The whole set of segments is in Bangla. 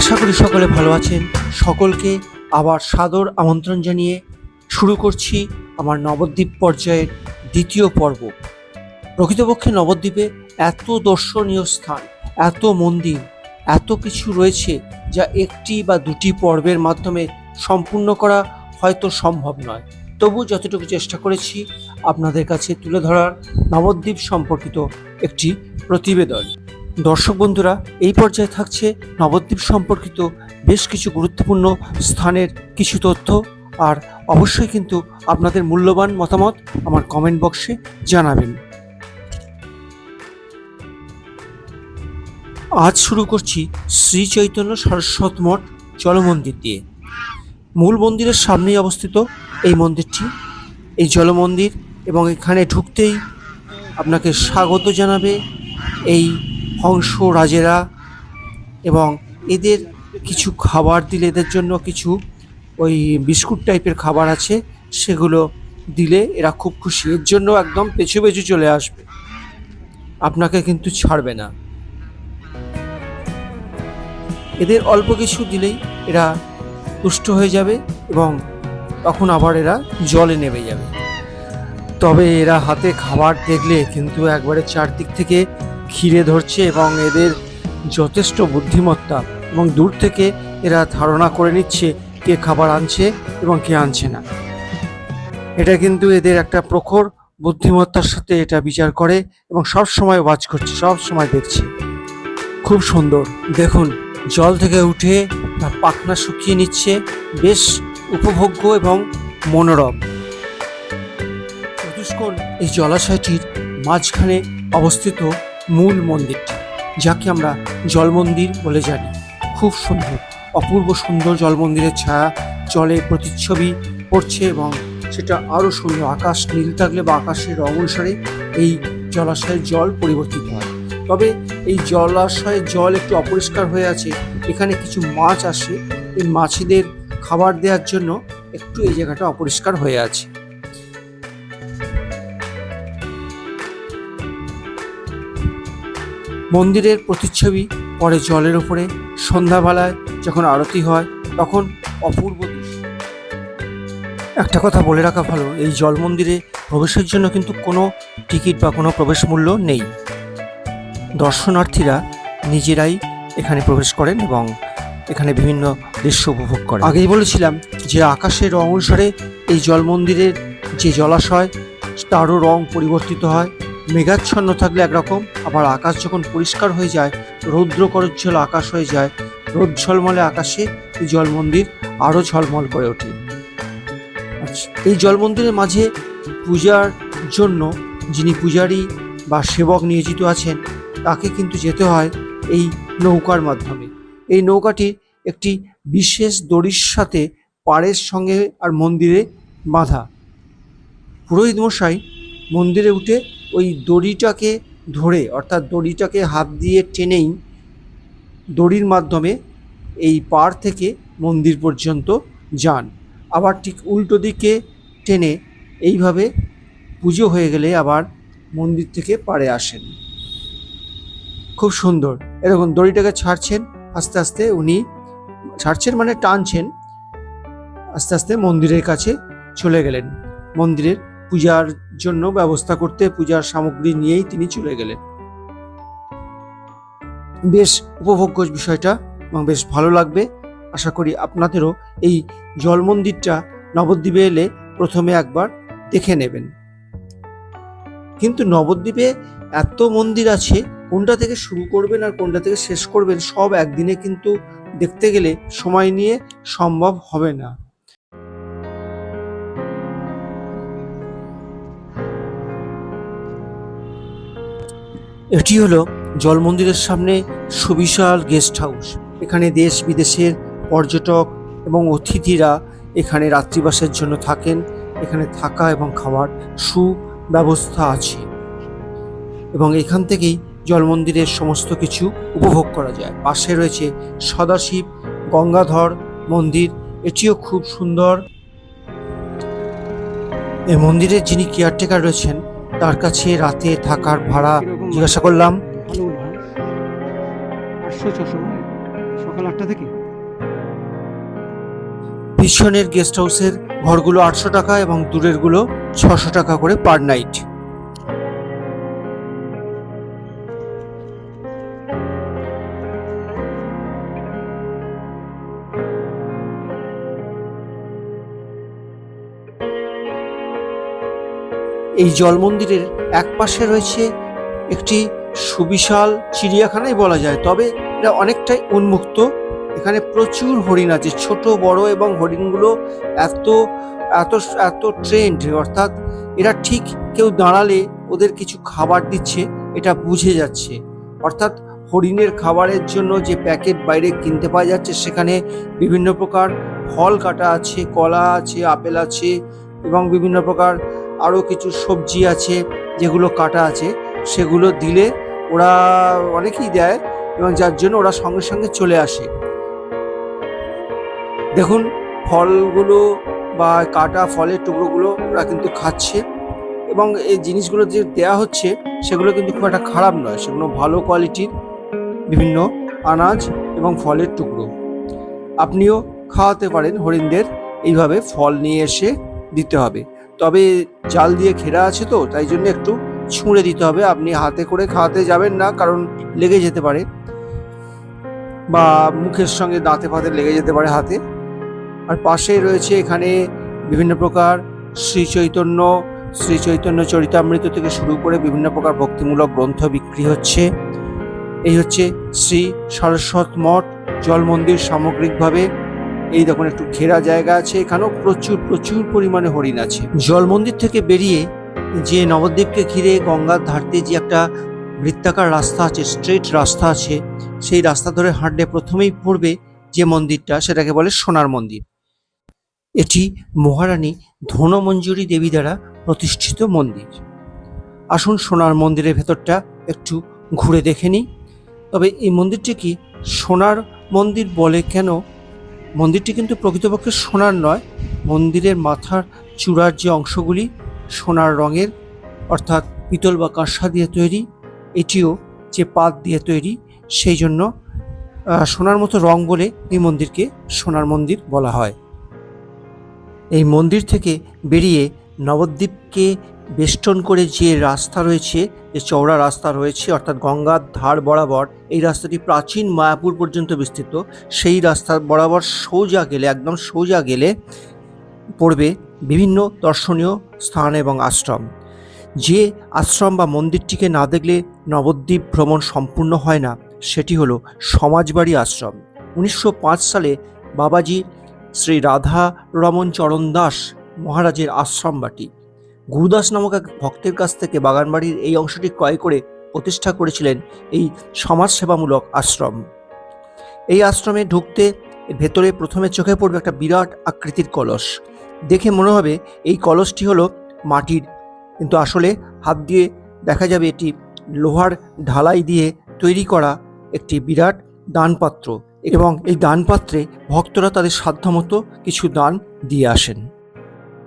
আশা করি সকলে ভালো আছেন। সকলকে আবার সাদর আমন্ত্রণ জানিয়ে শুরু করছি আমার নবদ্বীপ পর্যায়ের দ্বিতীয় পর্ব। প্রকৃতপক্ষে নবদ্বীপে এত দর্শনীয় স্থান, এত মন্দির, এত কিছু রয়েছে যা একটি বা দুটি পর্বের মাধ্যমে সম্পূর্ণ করা হয়তো সম্ভব নয়। তবু যতটুকু চেষ্টা করেছি আপনাদের কাছে তুলে ধরার নবদ্বীপ সম্পর্কিত একটি প্রতিবেদন। দর্শক বন্ধুরা, এই পর্যায়ে থাকছে নবদ্বীপ সম্পর্কিত বেশ কিছু গুরুত্বপূর্ণ স্থানের কিছু তথ্য। আর অবশ্যই কিন্তু আপনাদের মূল্যবান মতামত আমার কমেন্ট বক্সে জানাবেন। আজ শুরু করছি শ্রী চৈতন্য সরস্বত মঠ জলমন্দির দিয়ে। মূল মন্দিরের সামনেই অবস্থিত এই মন্দিরটি। এই জলমন্দির এবং এখানে ঢুকতেই আপনাকে স্বাগত জানাবে এই হংস রাজেরা এবং এদের কিছু খাবার দিলে, এদের জন্য কিছু ওই বিস্কুট টাইপের খাবার আছে, সেগুলো দিলে এরা খুব খুশি। এর জন্য একদম পেছু পেছু চলে আসবে। আপনাকে কিন্তু ছাড়বে না। এদের অল্প কিছু দিলেই এরা তুষ্ট হয়ে যাবে এবং তখন আবার এরা জলে নেমে যাবে। তবে এরা হাতে খাবার দেখলে কিন্তু একবারে চারদিক থেকে ঘিরে ধরছে এবং এদের যথেষ্ট বুদ্ধিমত্তা এবং দূর থেকে এরা ধারণা করে নিচ্ছে কে খাবার আনছে এবং কে আনছে না। এটা কিন্তু এদের একটা প্রখর বুদ্ধিমত্তার সাথে এটা বিচার করে এবং সব সময় ওয়াচ করছে, সব সময় দেখছে। খুব সুন্দর। দেখুন, জল থেকে উঠে তার পাখনা শুকিয়ে নিচ্ছে, বেশ উপভোগ্য এবং মনোরম। চতুষ্কোণ এই জলাশয়টির মাঝখানে অবস্থিত মূল মন্দিরটি, যাকে আমরা জল মন্দির বলে জানি। খুব সুন্দর, অপূর্ব সুন্দর জল মন্দিরের ছায়া জলে প্রতিচ্ছবি পড়ছে এবং সেটা আরও সুন্দর, আকাশ নীল থাকলে বা আকাশের রং অনুসারে এই জলাশয়ের জল পরিবর্তিত হয়। তবে এই জলাশয়ের জল একটু অপরিষ্কার হয়ে আছে, এখানে কিছু মাছ আসে। এই মাছিদের খাবার দেওয়ার জন্য একটু এই জায়গাটা অপরিষ্কার হয়ে আছে। মন্দিরের প্রতিচ্ছবি পরে জলের ওপরে সন্ধ্যাবেলায় যখন আরতি হয়, তখন অপূর্ব একটা কথা বলে রাখা ভালো, এই জল মন্দিরে প্রবেশের জন্য কিন্তু কোনো টিকিট বা কোনো প্রবেশ মূল্য নেই। দর্শনার্থীরা নিজেরাই এখানে প্রবেশ করেন এবং এখানে বিভিন্ন দৃশ্য উপভোগ করেন। আগেই বলেছিলাম যে আকাশের রং অনুসারে এই জল মন্দিরের যে জলাশয়, তারও রং পরিবর্তিত হয়। মেঘাচ্ছন্ন থাকলে একরকম, আবার আকাশ যখন পরিষ্কার হয়ে যায়, রৌদ্র করজ্জ্বল আকাশ হয়ে যায়, রোদ ঝলমলে আকাশে, এই জল মন্দির আরও ঝলমল করে ওঠে। আচ্ছা এই জল মন্দিরের মাঝে পূজার জন্য যিনি পূজারী বা সেবক নিয়োজিত আছেন, তাকে কিন্তু যেতে হয় এই নৌকার মাধ্যমে। এই নৌকাটি একটি বিশেষ দড়ির সাথে পাড়ের সঙ্গে আর মন্দিরে বাঁধা। পুরোহিত মশাই মন্দিরে উঠে ওই দড়িটাকে ধরে, অর্থাৎ দড়িটাকে হাত দিয়ে টেনেই দড়ির মাধ্যমে এই পাড় থেকে মন্দির পর্যন্ত যান। আবার ঠিক উল্টো দিকে টেনে এইভাবে পুজো হয়ে গেলে আবার মন্দির থেকে পাড়ে আসেন। খুব সুন্দর। এরকম দড়িটাকে ছাড়ছেন, আস্তে আস্তে উনি ছাড়ছেন মানে টানছেন, আস্তে আস্তে মন্দিরের কাছে চলে গেলেন। মন্দিরের পূজার জন্য ব্যবস্থা করতে, পূজার সামগ্রী নিয়েই তিনি চলে গেলেন। বেশ উপভোগ্য বিষয়টা এবং বেশ ভালো লাগবে। আশা করি আপনাদেরও এই জল মন্দিরটা নবদ্বীপে এলে প্রথমে একবার দেখে নেবেন। কিন্তু নবদ্বীপে এত মন্দির আছে, কোনটা থেকে শুরু করবেন আর কোনটা থেকে শেষ করবেন, সব একদিনে কিন্তু দেখতে গেলে সময় নিয়ে সম্ভব হবে না। এটি হলো জল মন্দিরের সামনে সুবিশাল গেস্ট হাউস। এখানে দেশ বিদেশের পর্যটক এবং অতিথিরা এখানে রাত্রিবাসের জন্য থাকেন। এখানে থাকা এবং খাওয়ার সুব্যবস্থা আছে এবং এখান থেকেই জল মন্দিরের সমস্ত কিছু উপভোগ করা যায়। পাশে রয়েছে সদাশিব গঙ্গাধর মন্দির। এটিও খুব সুন্দর। এই মন্দিরের যিনি কেয়ারটেকার রয়েছেন তার কাছে রাতে থাকার ভাড়া জিজ্ঞাসা করলাম। সকাল আটটা থেকে। পিছনের গেস্ট হাউসের ঘরগুলো আটশো টাকা এবং দূরেরগুলো ছশো টাকা করে পার নাইট এই জল মন্দিরের এক পাশে রয়েছে একটি সুবিশাল চিড়িয়াখানাই বলা যায়, তবে এটা অনেকটাই উন্মুক্ত। এখানে প্রচুর হরিণ আছে, ছোট, বড় এবং হরিণগুলো এত এত এত ট্রেন্ড অর্থাৎ এরা ঠিক কেউ দাঁড়ালে ওদের কিছু খাবার দিচ্ছে, এটা বুঝে যাচ্ছে। অর্থাৎ হরিণের খাবারের জন্য যে প্যাকেট বাইরে কিনতে পাওয়া যাচ্ছে, সেখানে বিভিন্ন প্রকার ফল কাটা আছে, কলা আছে, আপেল আছে এবং বিভিন্ন প্রকার আরও কিছু সবজি আছে, যেগুলো কাটা আছে, সেগুলো দিলে ওরা অনেকেই দেয় এবং যার জন্য ওরা সঙ্গে সঙ্গে চলে আসে। দেখুন, ফলগুলো বা কাটা ফলের টুকরোগুলো ওরা কিন্তু খাচ্ছে এবং এই জিনিসগুলো যে দেয়া হচ্ছে, সেগুলো কিন্তু খুব একটা খারাপ নয়, সেগুলো ভালো কোয়ালিটির বিভিন্ন আনাজ এবং ফলের টুকরো। আপনিও খাওয়াতে পারেন হরিণদের, এইভাবে ফল নিয়ে এসে দিতে হবে। তবে জাল দিয়ে ঘেরা আছে তো, তাই জন্য একটু ছুঁড়ে দিতে হবে। আপনি হাতে করে খাওয়াতে যাবেন না, কারণ লেগে যেতে পারে। বা মুখের সঙ্গে দাঁতে ফাতে লেগে যেতে পারে হাতে। আর পাশেই রয়েছে এখানে বিভিন্ন প্রকার শ্রী চৈতন্য শ্রী চৈতন্য চরিতামৃত থেকে শুরু করে বিভিন্ন প্রকার ভক্তিমূলক গ্রন্থ বিক্রি হচ্ছে। এই হচ্ছে শ্রী সারস্বত মঠ জল মন্দির সামগ্রিকভাবে এই দেখুন, একটু ঘেরা জায়গা আছে এখানেও প্রচুর প্রচুর পরিমাণে হরিণ আছে। জল মন্দির থেকে বেরিয়ে যে নবদ্বীপকে ঘিরে গঙ্গার ধার দিয়ে যে একটা বৃত্তাকার রাস্তা আছে স্ট্রেট রাস্তা আছে, সেই রাস্তা ধরে হাঁটলে প্রথমেই পড়বে যে মন্দিরটা, সেটাকে বলে সোনার মন্দির। এটি মহারানী ধনমঞ্জুরি দেবী দ্বারা প্রতিষ্ঠিত মন্দির। আসুন সোনার মন্দিরের ভেতরটা একটু ঘুরে দেখে নিই। তবে এই মন্দিরটি কি সোনার মন্দির বলে কেন মন্দিরটি কিন্তু প্রকৃতপক্ষে সোনার নয়, মন্দিরের মাথার চূড়ার যে অংশগুলি, সোনার রঙের, অর্থাৎ পিতল বা কাঁসা দিয়ে তৈরি, এটিও যে পাত দিয়ে তৈরি, সেই জন্য সোনার মতো রং বলে এই মন্দিরকে সোনার মন্দির বলা হয়। এই মন্দির থেকে বেরিয়ে নবদ্বীপকে বেষ্টন করে যে রাস্তা রয়েছে, যে চওড়া রাস্তা রয়েছে, অর্থাৎ গঙ্গার ধার বরাবর, এই রাস্তাটি প্রাচীন মায়াপুর পর্যন্ত বিস্তৃত। সেই রাস্তা বরাবর সোজা গেলে, একদম সোজা গেলে পড়বে বিভিন্ন দর্শনীয় স্থান এবং আশ্রম। যে আশ্রম বা মন্দিরটিকে না দেখলে নবদ্বীপ ভ্রমণ সম্পূর্ণ হয় না, সেটি হলো সমাজবাড়ি আশ্রম। উনিশশো পাঁচ সালে বাবাজি শ্রী রাধা রমন চরণ দাস মহারাজের আশ্রম বাটি গুরুদাস নামক এক ভক্তের কাছ থেকে বাগানবাড়ির এই অংশটি ক্রয় করে প্রতিষ্ঠা করেছিলেন এই সমাজসেবামূলক আশ্রম। এই আশ্রমে ঢুকতে ভেতরে প্রথমে চোখে পড়বে একটা বিরাট আকৃতির কলস। দেখে মনে হবে এই কলসটি হলো মাটির। কিন্তু আসলে হাত দিয়ে দেখা যাবে এটি লোহার ঢালাই দিয়ে তৈরি করা একটি বিরাট দানপাত্র এবং এই দানপাত্রে ভক্তরা তাদের সাধ্যমতো কিছু দান দিয়ে আসেন।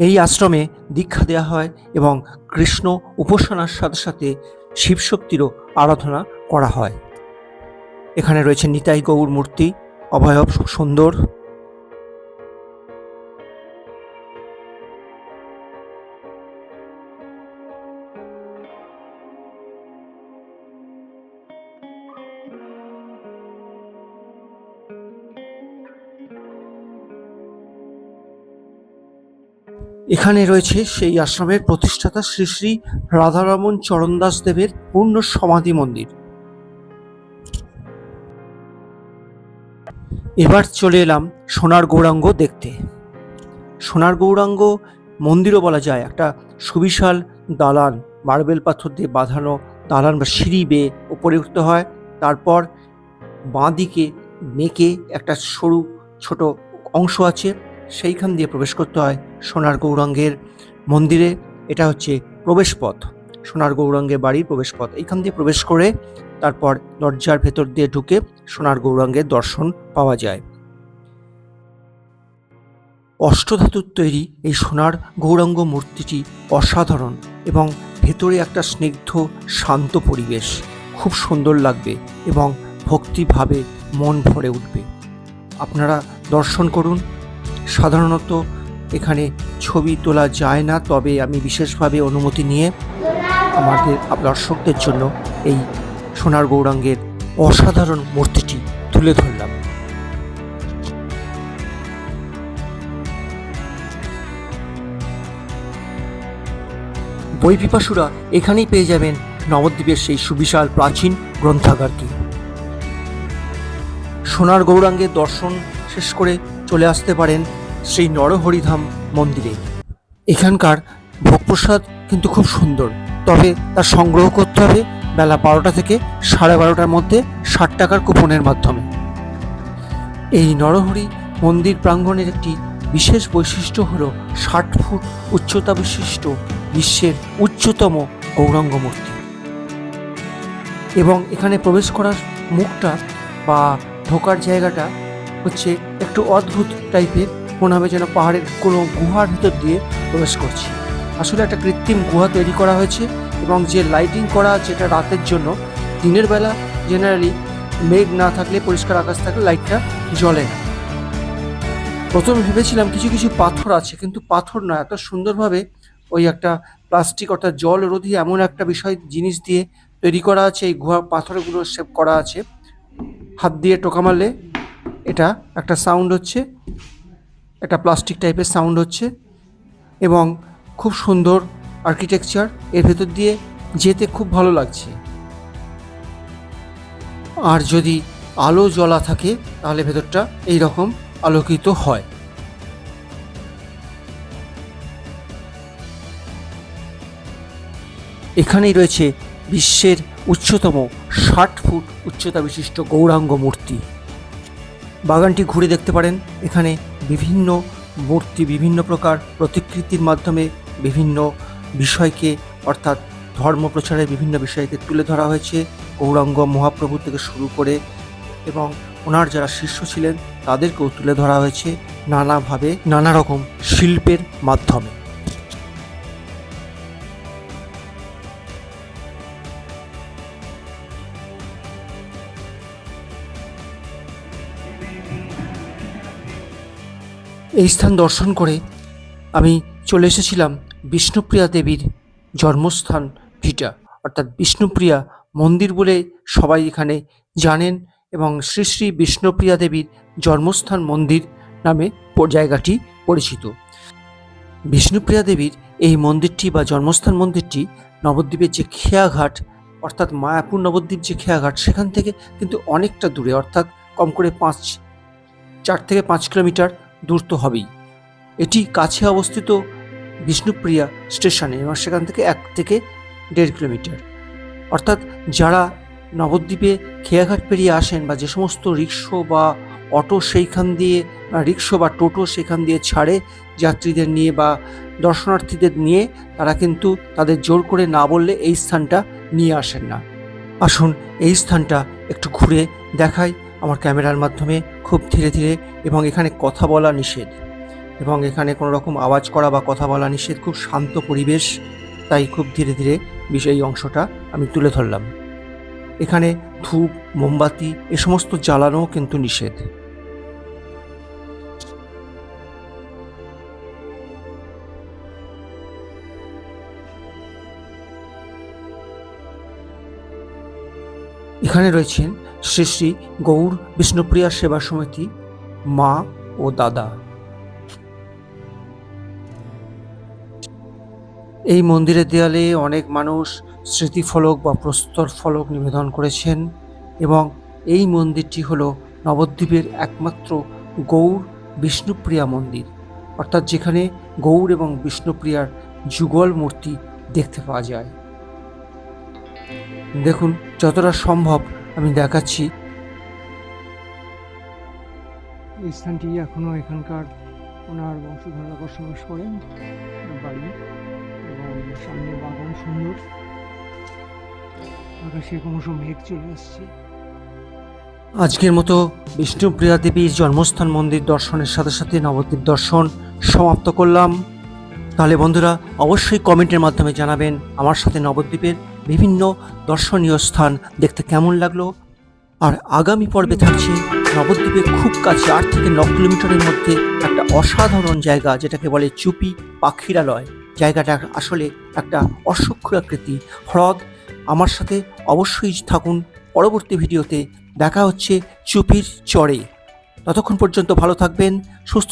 এই আশ্রমে দীক্ষা দেওয়া হয় এবং কৃষ্ণ উপাসনার সাথে সাথে শিবশক্তিরও আরাধনা করা হয়। এখানে রয়েছে নিতাই গৌর মূর্তি, অভয়ব সুন্দর এখানে রয়েছে সেই আশ্রমের প্রতিষ্ঠাতা শ্রী শ্রী রাধারমন চরণদাস দেবের পূর্ণ সমাধি মন্দির। এবার চলে এলাম সোনার গৌরাঙ্গ দেখতে। সোনার গৌরাঙ্গ মন্দিরও বলা যায়, একটা সুবিশাল দালান, মার্বেল পাথর দিয়ে বাঁধানো দালান বা সিঁড়ি বেয়ে উপরে উঠতে হয়, তারপর বাঁ দিকে মেকে একটা সরু ছোট অংশ আছে, সেইখান দিয়ে প্রবেশ করতে হয়। সোনার গৌরাঙ্গের মন্দিরে, এটা হচ্ছে প্রবেশপথ। সোনার গৌরাঙ্গের বাড়ির প্রবেশপথ। এইখান দিয়ে প্রবেশ করে তারপর দরজার ভেতর দিয়ে ঢুকে সোনার গৌরাঙ্গের দর্শন পাওয়া যায়। অষ্টধাতুর তৈরি এই সোনার গৌরাঙ্গ মূর্তিটি অসাধারণ এবং ভেতরে একটা স্নিগ্ধ, শান্ত পরিবেশ। খুব সুন্দর লাগবে এবং ভক্তিভাবে মন ভরে উঠবে। আপনারা দর্শন করুন। সাধারণত এখানে ছবি তোলা যায় না, তবে আমি বিশেষভাবে অনুমতি নিয়ে আমাদের দর্শকদের জন্য এই সোনার গৌরাঙ্গের অসাধারণ মূর্তিটি তুলে ধরলাম। বই পিপাসুরা এখানেই পেয়ে যাবেন নবদ্বীপের সেই সুবিশাল প্রাচীন গ্রন্থাগারকে সোনার গৌরাঙ্গের দর্শন শেষ করে চলে আসতে পারেন শ্রী নরহরিধাম মন্দিরে। এখানকার ভোগপ্রসাদ কিন্তু খুব সুন্দর। তবে তা সংগ্রহ করতে হবে বেলা বারোটা থেকে সাড়ে বারোটার মধ্যে ষাট টাকার কুপনের মাধ্যমে। এই নরহরি মন্দির প্রাঙ্গণের একটি বিশেষ বৈশিষ্ট্য হল ষাট ফুট উচ্চতা বিশিষ্ট বিশ্বের উচ্চতম গৌরাঙ্গ মূর্তি। এবং এখানে প্রবেশ করার মুখটা বা ঢোকার জায়গাটা হচ্ছে একটু অদ্ভুত টাইপের মনে হবে যেন পাহাড়ের কোনো গুহার ভিতর দিয়ে প্রবেশ করছি। আসলে একটা কৃত্রিম গুহা তৈরি করা হয়েছে এবং যে লাইটিং করা আছে এটা রাতের জন্য, দিনের বেলা জেনারেলি মেঘ না থাকলে, পরিষ্কার আকাশ থাকলে লাইটটা জ্বলে না। প্রথমে ভেবেছিলাম কিছু কিছু পাথর আছে, কিন্তু পাথর নয় এত সুন্দরভাবে ওই একটা প্লাস্টিক অর্থাৎ জল রোধী এমন একটা বিষয়, জিনিস দিয়ে তৈরি করা আছে, এই গুহা পাথরগুলো শেপ করা আছে। হাত দিয়ে টোকা মারলে এটা একটা সাউন্ড হচ্ছে। একটা প্লাস্টিক টাইপের সাউন্ড হচ্ছে এবং খুব সুন্দর আর্কিটেকচার এর ভেতর দিয়ে যেতে খুব ভালো লাগছে। আর যদি আলো জ্বলা থাকে, তাহলে ভেতরটা এই রকম আলোকিত হয়। এখানেই রয়েছে বিশ্বের উচ্চতম ষাট ফুট উচ্চতা বিশিষ্ট গৌরাঙ্গ মূর্তি। বাগানটি ঘুরে দেখতে পারেন। এখানে বিভিন্ন মূর্তি, বিভিন্ন প্রকার প্রতিকৃতির মাধ্যমে বিভিন্ন বিষয়কে, অর্থাৎ ধর্ম প্রচারের বিভিন্ন বিষয়কে তুলে ধরা হয়েছে। গৌরাঙ্গ মহাপ্রভু থেকে শুরু করে এবং ওনার যারা শিষ্য ছিলেন, তাদেরকেও তুলে ধরা হয়েছে নানাভাবে নানা রকম শিল্পের মাধ্যমে। এই স্থান দর্শন করে আমি চলে এসেছিলাম বিষ্ণুপ্রিয়া দেবীর জন্মস্থান ভিটা। অর্থাৎ বিষ্ণুপ্রিয়া মন্দির বলে সবাই এখানে জানেন এবং শ্রী শ্রী বিষ্ণুপ্রিয়া দেবীর জন্মস্থান মন্দির নামে জায়গাটি পরিচিত। বিষ্ণুপ্রিয়া দেবীর এই মন্দিরটি বা জন্মস্থান মন্দিরটি নবদ্বীপের যে খেয়াঘাট, অর্থাৎ মায়াপুর নবদ্বীপ যে খেয়াঘাট, সেখান থেকে কিন্তু অনেকটা দূরে, অর্থাৎ কম করে পাঁচ, চার থেকে পাঁচ কিলোমিটার দূর তো হবেই। এটি কাছে অবস্থিত বিষ্ণুপ্রিয়া স্টেশনে, এবং সেখান থেকে এক থেকে দেড় কিলোমিটার। অর্থাৎ যারা নবদ্বীপে খেয়াঘাট পেরিয়ে আসেন বা যে সমস্ত রিক্সো বা অটো সেইখান দিয়ে রিক্সো বা টোটো সেখান দিয়ে ছাড়ে যাত্রীদের নিয়ে বা দর্শনার্থীদের নিয়ে, তারা কিন্তু তাদের জোর করে না বললে এই স্থানটা নিয়ে আসেন না। আসুন এই স্থানটা একটু ঘুরে দেখাই আমার ক্যামেরার মাধ্যমে খুব ধীরে ধীরে এবং এখানে কথা বলা নিষেধ। এবং এখানে কোনো রকম আওয়াজ করা বা কথা বলা নিষেধ, খুব শান্ত পরিবেশ। তাই খুব ধীরে ধীরে বিষয় এই অংশটা আমি তুলে ধরলাম। এখানে ধূপ, মোমবাতি, এ সমস্ত জ্বালানোও কিন্তু নিষেধ। এখানে রয়েছেন শ্রী শ্রী গৌর বিষ্ণুপ্রিয়া সেবা সমিতি, মা ও দাদা। এই মন্দিরের দেয়ালে অনেক মানুষ স্মৃতিফলক বা প্রস্তর ফলক নিবেদন করেছেন এবং এই মন্দিরটি হলো নবদ্বীপের একমাত্র গৌর বিষ্ণুপ্রিয়া মন্দির, অর্থাৎ যেখানে গৌর এবং বিষ্ণুপ্রিয়ার যুগল মূর্তি দেখতে পাওয়া যায়। দেখুন যতটা সম্ভব আমি দেখাচ্ছি। এই স্থানটি এখনও এখানকার ওনার বংশধররা বসবাস করেন। বাড়ি এবং সামনে বাগান সুন্দর। আকাশে ক্রমশ মেঘ চলে আসছে। আজকের মতো বিষ্ণুপ্রিয়া দেবীর জন্মস্থান মন্দির দর্শনের সাথে সাথে নবদ্বীপ দর্শন সমাপ্ত করলাম। তাহলে বন্ধুরা অবশ্যই কমেন্টের মাধ্যমে জানাবেন আমার সাথে নবদ্বীপের বিভিন্ন দর্শনীয় স্থান দেখতে কেমন লাগল? আর আগামী পর্বে থাকছে নবদ্বীপের খুব কাছে আট থেকে ন কিলোমিটারের মধ্যে একটা অসাধারণ জায়গা যেটাকে বলে চুপি পাখিরালয়। জায়গাটা আসলে একটা অসূক্ষ্ম আকৃতি। হ্রদ, আমার সাথে অবশ্যই থাকুন। পরবর্তী ভিডিওতে দেখা হচ্ছে চুপির চরে। ততক্ষণ পর্যন্ত ভালো থাকবেন, সুস্থ